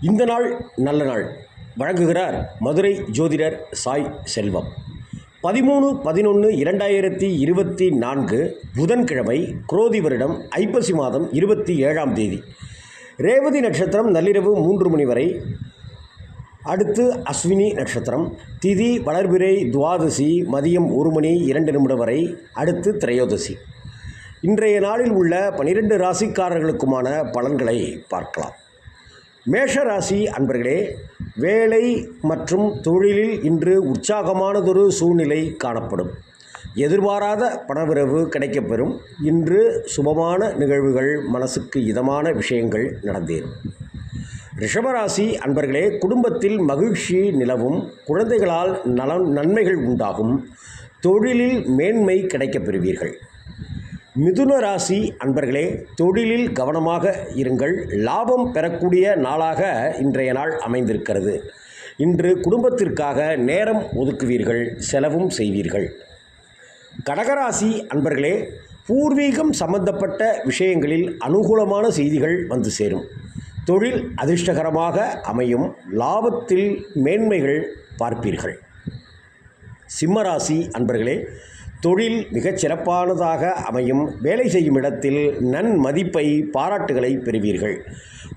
இந்த நாள் நல்ல நாள். வழங்குகிறார் மதுரை ஜோதிடர் சாய் செல்வம். பதிமூணு பதினொன்று இரண்டாயிரத்தி இருபத்தி நான்கு புதன்கிழமை குரோதி வருடம் ஐப்பசி மாதம் இருபத்தி ஏழாம் தேதி. ரேவதி நட்சத்திரம் நள்ளிரவு மூன்று மணி வரை. அடுத்து அஸ்வினி நட்சத்திரம் திதி வளர்பிறை துவாதசி மதியம் ஒரு மணி இரண்டு நிமிடம் வரை அடுத்து திரையோதசி. இன்றைய நாளில் உள்ள பனிரெண்டு ராசிக்காரர்களுக்குமான பலன்களை பார்க்கலாம். மேஷராசி அன்பர்களே வேலை மற்றும் தொழிலில் இன்று உற்சாகமானதொரு சூழ்நிலை காணப்படும். எதிர்பாராத பணவிரவு கிடைக்கப்பெறும். இன்று சுபமான நிகழ்வுகள் மனசுக்கு இதமான விஷயங்கள் நடந்தேறும். ரிஷபராசி அன்பர்களே குடும்பத்தில் மகிழ்ச்சி நிலவும். குழந்தைகளால் நலன் நன்மைகள் உண்டாகும். தொழிலில் மேன்மை கிடைக்கப் பெறுவீர்கள் மிதுன ராசி அன்பர்களே தொழிலில் கவனமாக இருங்கள். லாபம் பெறக்கூடிய நாளாக இன்றைய நாள் அமைந்திருக்கிறது. இன்று குடும்பத்திற்காக நேரம் ஒதுக்குவீர்கள் செலவும் செய்வீர்கள். கடகராசி அன்பர்களே பூர்வீகம் சம்பந்தப்பட்ட விஷயங்களில் அனுகூலமான செய்திகள் வந்து சேரும். தொழில் அதிர்ஷ்டகரமாக அமையும். லாபத்தில் மேன்மைகள் பார்ப்பீர்கள். சிம்மராசி அன்பர்களே தொழில் மிகச் சிறப்பானதாக அமையும். வேலை செய்யும் இடத்தில் நன்மதிப்பை பாராட்டுகளை பெறுவீர்கள்.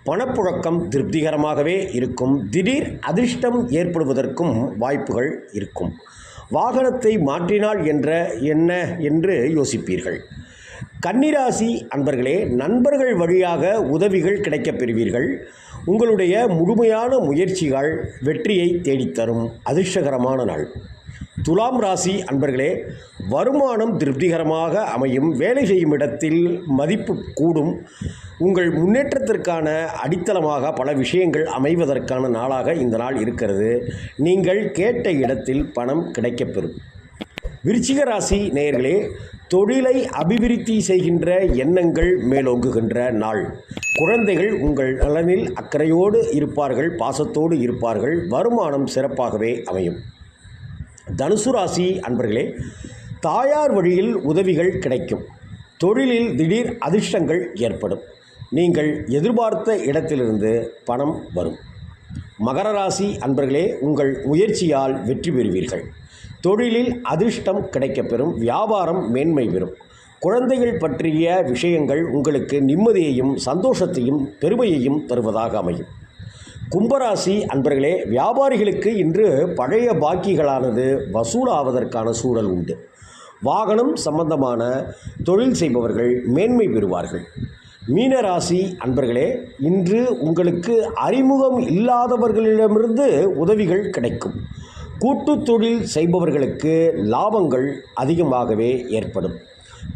பணப்புழக்கம் திருப்திகரமாகவே இருக்கும். திடீர் அதிர்ஷ்டம் ஏற்படுவதற்கும் வாய்ப்புகள் இருக்கும். வாகனத்தை மாற்றினால் என்ற என்ன என்று யோசிப்பீர்கள். கன்னிராசி அன்பர்களே நண்பர்கள் வழியாக உதவிகள் கிடைக்கப் பெறுவீர்கள். உங்களுடைய முழுமையான முயற்சிகள் வெற்றியை தேடித்தரும். அதிர்ஷ்டகரமான நாள். துலாம் ராசி அன்பர்களே வருமானம் திருப்திகரமாக அமையும் வேலை செய்யும் இடத்தில் மதிப்பு கூடும். உங்கள் முன்னேற்றத்திற்கான அடித்தளமாக பல விஷயங்கள் அமைவதற்கான நாளாக இந்த நாள் இருக்கிறது. நீங்கள் கேட்ட இடத்தில் பணம் கிடைக்கப்பெறும். விருச்சிக ராசி நேயர்களே தொழிலை அபிவிருத்தி செய்கின்ற எண்ணங்கள் மேலோங்குகின்ற நாள். குழந்தைகள் உங்கள் நலனில் அக்கறையோடு இருப்பார்கள் பாசத்தோடு இருப்பார்கள் வருமானம் சிறப்பாகவே அமையும். தனுசு ராசி அன்பர்களே தாயார் வழியில் உதவிகள் கிடைக்கும். தொழிலில் திடீர் அதிர்ஷ்டங்கள் ஏற்படும். நீங்கள் எதிர்பார்த்த இடத்திலிருந்து பணம் வரும். மகர ராசி அன்பர்களே உங்கள் முயற்சியால் வெற்றி பெறுவீர்கள். தொழிலில் அதிர்ஷ்டம் கிடைக்கப்பெறும் வியாபாரம் மேன்மை பெறும். குழந்தைகள் பற்றிய விஷயங்கள் உங்களுக்கு நிம்மதியையும் சந்தோஷத்தையும் பெருமையையும் தருவதாக அமையும். கும்பராசி அன்பர்களே வியாபாரிகளுக்கு இன்று பழைய பாக்கிகளானது வசூலாவதற்கான சூழல் உண்டு. வாகனம் சம்பந்தமான தொழில் செய்பவர்கள் மேன்மை பெறுவார்கள். மீனராசி அன்பர்களே இன்று உங்களுக்கு அறிமுகம் இல்லாதவர்களிடமிருந்து உதவிகள் கிடைக்கும். கூட்டுத் தொழில் செய்பவர்களுக்கு லாபங்கள் அதிகமாகவே ஏற்படும்.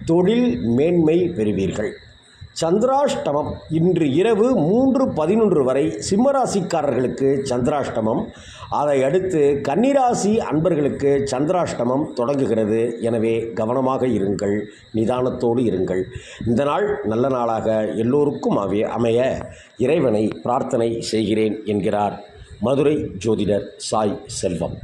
தொழில் மேன்மை பெறுவீர்கள். சந்திராஷ்டமம். இன்று இரவு மூன்று பதினொன்று வரை சிம்மராசிக்காரர்களுக்கு சந்திராஷ்டமம். அதை அடுத்து கன்னிராசி அன்பர்களுக்கு சந்திராஷ்டமம் தொடங்குகிறது. எனவே கவனமாக இருங்கள் நிதானத்தோடு இருங்கள். இந்த நாள் நல்ல நாளாக எல்லோருக்கும் அமைய அமைய இறைவனை பிரார்த்தனை செய்கிறேன் என்கிறார் மதுரை ஜோதிடர் சாய் செல்வம்.